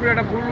উপরে একটা ফুল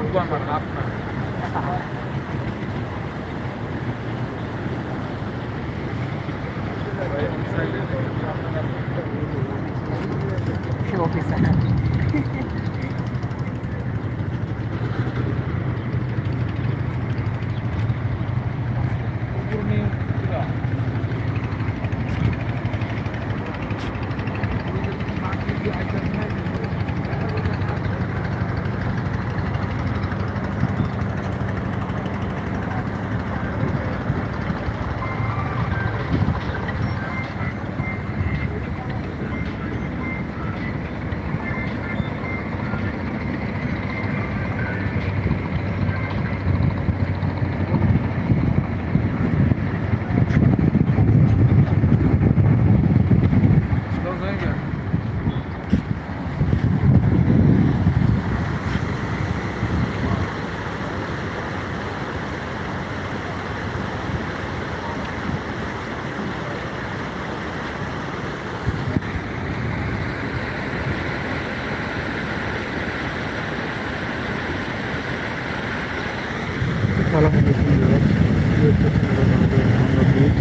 উঠবো আমার অফিসে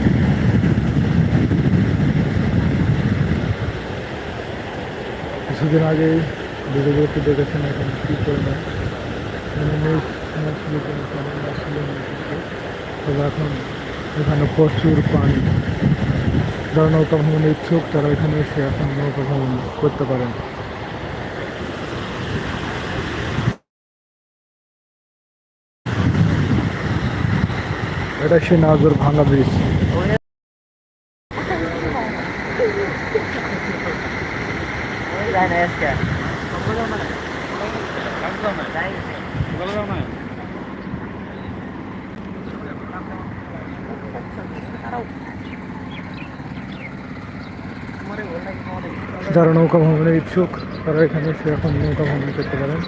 কিছুদিন আগে ভিডিওগুলোতে দেখেছেন এখন কী পরিমাণ মানে তবে এখন এখানে প্রচুর পানি। যারা নৌকা ভ্রমণে ইচ্ছুক, তারা এখানে এসে এখন নৌকা ভ্রমণ করতে পারেন। এটা সে নাজর ভাঙা ব্রিজ যারা নৌকা ভ্রমণের ইচ্ছুক, তারা এখানে এখন নৌকা ভ্রমণ করতে পারেন।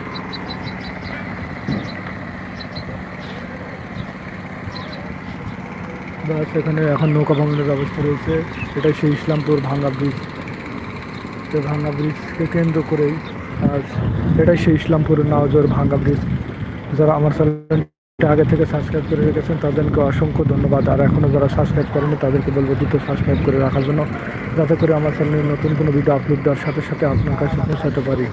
বাস এখানে এখন নৌকা ভ্রমণের ব্যবস্থা রয়েছে, এটাই সেই ইসলামপুর ভাঙ্গা ব্রিজ। তো ভাঙ্গা ব্রিজকে কেন্দ্র করেই আর এটাই সেই ইসলামপুরের নাওজোর ভাঙ্গা ব্রিজ। যারা আমার চ্যানেলটা আগে থেকে সাবস্ক্রাইব করে রেখেছেন তাদেরকে অসংখ্য ধন্যবাদ। আর এখনও যারা সাবস্ক্রাইব করেনি তাদেরকে বলব দ্রুত সাবস্ক্রাইব করে রাখার জন্য, যাতে করে আমার চ্যানেলে নতুন কোনো ভিডিও আপলোড দেওয়ার সাথে সাথে আপনার কাছে পৌঁছাতে পারি।